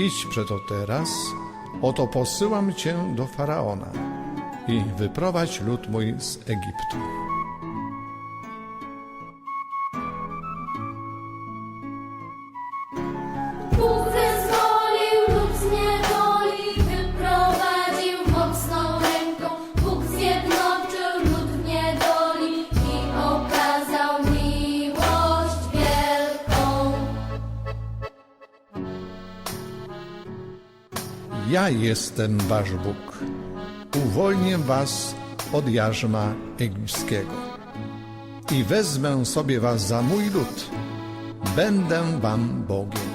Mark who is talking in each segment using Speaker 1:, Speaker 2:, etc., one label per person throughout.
Speaker 1: Idź przeto teraz, oto posyłam cię do faraona i wyprowadź lud mój z Egiptu. Ja jestem wasz Bóg. Uwolnię was od jarzma egipskiego i wezmę sobie was za mój lud. Będę wam Bogiem.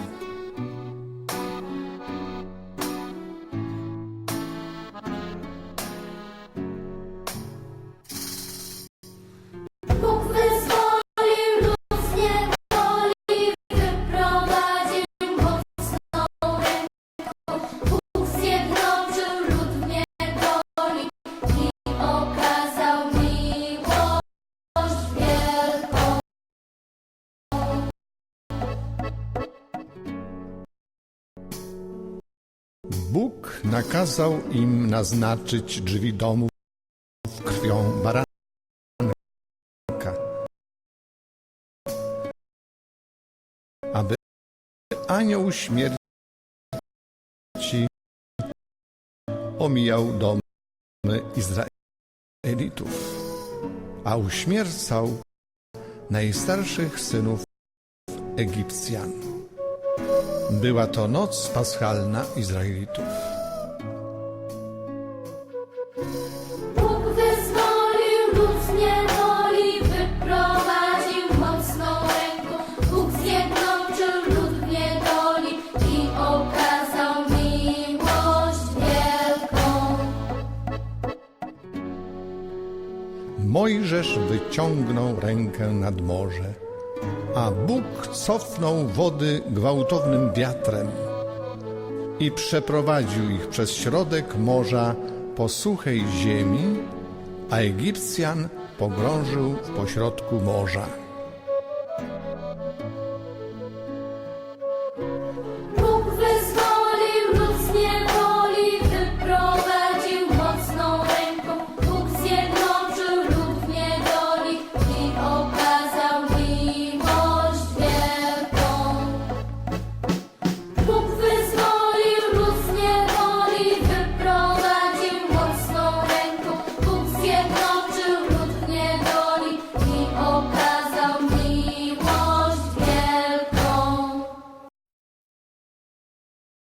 Speaker 2: Bóg
Speaker 1: nakazał im naznaczyć drzwi domów krwią baranka. Aby anioł śmierci omijał domy Izraelitów, a uśmiercał najstarszych synów Egipcjan. Była to noc paschalna Izraelitów.
Speaker 2: Bóg wyzwolił lud z niewoli, wyprowadził mocną ręką. Bóg zjednoczył lud w niedoli i okazał miłość wielką.
Speaker 1: Mojżesz wyciągnął rękę nad morze, a Bóg cofnął wody gwałtownym wiatrem i przeprowadził ich przez środek morza po suchej ziemi, a Egipcjan pogrążył w pośrodku morza. Bóg